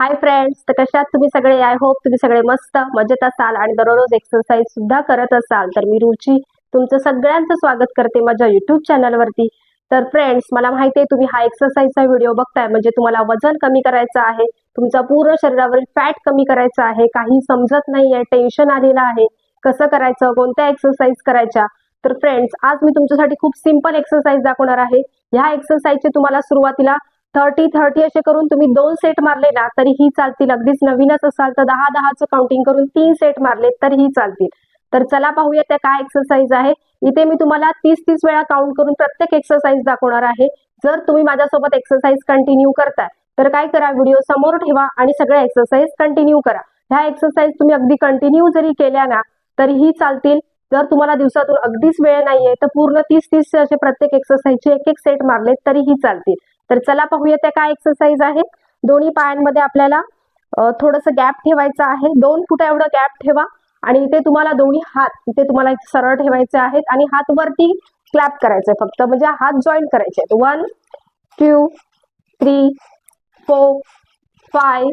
Hi friends तर कशात तुम्ही सगळे? आय होप तुम्ही सगळे मस्त मजेत असाल आणि दररोज एक्सरसाइज सुद्धा करत असाल. तर मी रुची तुमचं सगळ्यांचं स्वागत करते माझ्या युट्यूब चॅनलवरती तर फ्रेंड्स मला माहिती आहे तुम्ही हा एक्सरसाइजचा व्हिडिओ बघताय. म्हणजे तुम्हाला वजन कमी करायचं आहे तुमचा पूर्ण शरीरावरील फॅट कमी करायचं आहे काही समजत नाहीये टेन्शन आलेलं आहे. कसं करायचं कोणत्या एक्सरसाइज करायच्या? तर फ्रेंड्स आज मी तुमच्यासाठी खूप सिंपल एक्सरसाइज दाखवणार आहे. ह्या एक्सरसाइजचे तुम्हाला सुरुवातीला थर्टी थर्टी असे करून तुम्ही दोन सेट मारले ना तरीही चालतील. अगदीच नवीनच असाल तर दहा दहाचं काउंटिंग करून तीन सेट मारले तरीही चालतील. तर चला पाहूया त्या काय एक्सरसाइज आहे. इथे मी तुम्हाला तीस तीस वेळा काउंट करून प्रत्येक एक्सरसाइज दाखवणार आहे. जर तुम्ही माझ्यासोबत एक्सरसाइज कंटिन्यू करताय तर काय करा व्हिडिओ समोर ठेवा आणि सगळ्या एक्सरसाइज कंटिन्यू करा. ह्या एक्सरसाइज तुम्ही अगदी कंटिन्यू जरी केल्या ना तरीही चालतील. जर तुम्हाला दिवसातून अगदीच वेळ नाहीये तर पूर्ण तीस तीस असे प्रत्येक एक्सरसाइजचे एक एक सेट मारले तरीही चालतील. तर चला पाहूया त्या काय एक्सरसाइज आहे दोन्ही पायांमध्ये आपल्याला थोडस गॅप ठेवायचं आहे. दोन फुटा एवढं गॅप ठेवा. आणि इथे तुम्हाला दोन्ही हात इथे तुम्हाला सरळ ठेवायचे आहेत. आणि हात वरती क्लॅप करायचे फक्त. म्हणजे हात जॉईन करायचे आहेत. One two three four five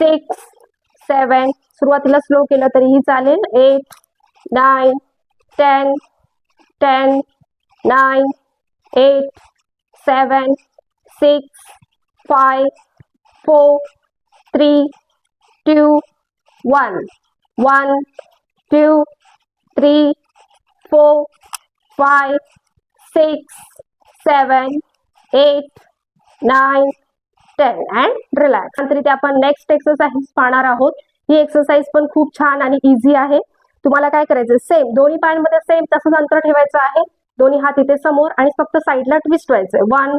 six seven सुरुवातीला स्लो केलं तरीही चालेल. Eight nine ten ten nine eight seven six five four three two one. One two three four five six seven eight nine ten. And relax नंतर इथे आपण next exercise पाहणार आहोत. ही exercise पण खूप छान आणि इझी आहे. तुम्हाला काय करायचं सेम दोन्ही पायांमध्ये सेम तसंच अंतर ठेवायचं आहे. दोन्ही हात इथे समोर आणि फक्त साईडला ट्विस्ट व्हायचंय. One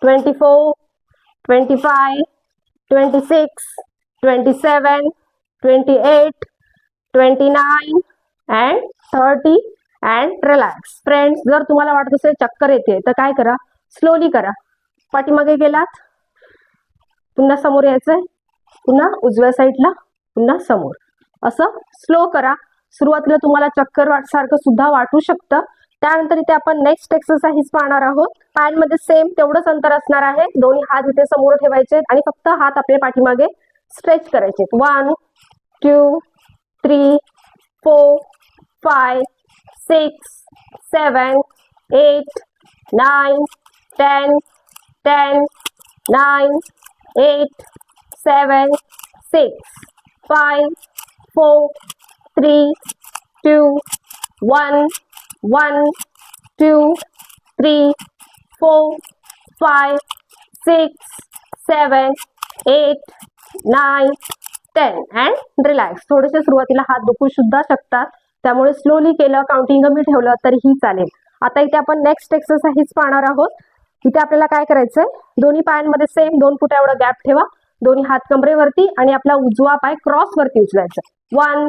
Twenty four twenty five twenty six twenty seven twenty eight twenty nine and thirty and relax friends जर तुम्हाला वाटत असेल चक्कर येते तर काय करा? स्लोली करा. पाठीमागे गेलात. पुन्हा समोर यायचंय. पुन्हा उजव्या साईडला पुन्हा समोर. असं स्लो करा. सुरुवातीला तुम्हाला चक्कर वाट सारखं सुद्धा वाटू शकतं. त्यानंतर इथे आपण नेक्स्ट एक्सरसाइज पाहणार आहोत. पायांमध्ये सेम तेवढंच अंतर असणार आहे. दोन्ही हात इथे समोर ठेवायचे आणि फक्त हात आपल्या पाठीमागे स्ट्रेच करायचे. One two three four five six seven eight nine ten ten nine eight seven six five four three two one one two, three four, five six seven eight nine ten and relax थोडेसे सुरुवातीला हात दुखू सुद्धा शकतात. त्यामुळे slowly केलं counting कमी ठेवलं तरीही चालेल. आता इथे आपण नेक्स्ट एक्सरसाइज पाहणार आहोत. इथे आपल्याला काय करायचंय? दोन्ही पायांमध्ये सेम दोन फुटा एवढा गॅप ठेवा. दोन्ही हात कमरेवरती आणि आपला उजवा पाय क्रॉस वरती उचलायचा वन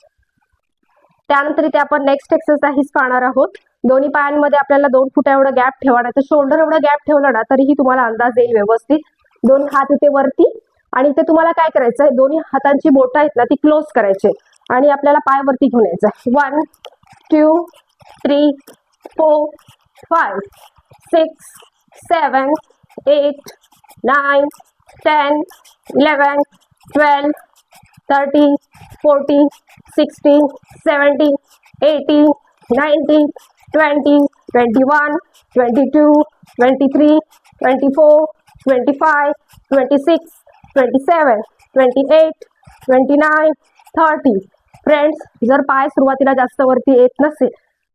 त्यानंतर इथे आपण नेक्स्ट एक्सरसाइज पाहणार आहोत. दोन्ही पायांमध्ये आपल्याला दोन फुटा एवढं गॅप ठेवणार. तर शोल्डर एवढं गॅप ठेवलं ना तरीही तुम्हाला अंदाज येईल व्यवस्थित. दोन हात इथे वरती आणि इथे तुम्हाला काय करायचं आहे? दोन्ही हातांची बोट आहेत ना ती क्लोज करायची आणि आपल्याला पाय वरती घेऊन यायचं आहे. One two three four five six seven eight nine ten eleven twelve thirteen fourteen sixteen seventeen eighteen nineteen twenty twenty one twenty two twenty three twenty four twenty five twenty six twenty seven twenty eight twenty nine thirty. Friends जर पाय सुरुवातीला जास्त वरती येत नसेल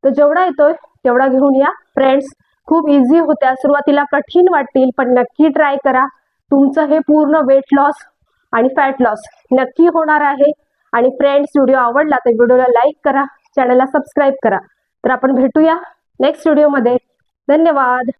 तर जेवढा येतोय तेवढा घेऊन या. फ्रेंड्स खूप इझी होत्या. सुरुवातीला कठीण वाटतील पण नक्की ट्राय करा. तुमचं हे पूर्ण वेट लॉस आणि फॅट लॉस नक्की होणार आहे. आणि फ्रेंड्स व्हिडिओ आवडला तर व्हिडिओला लाईक करा. चॅनलला सबस्क्राईब करा. तर आपण भेटूया नेक्स्ट व्हिडिओमध्ये धन्यवाद.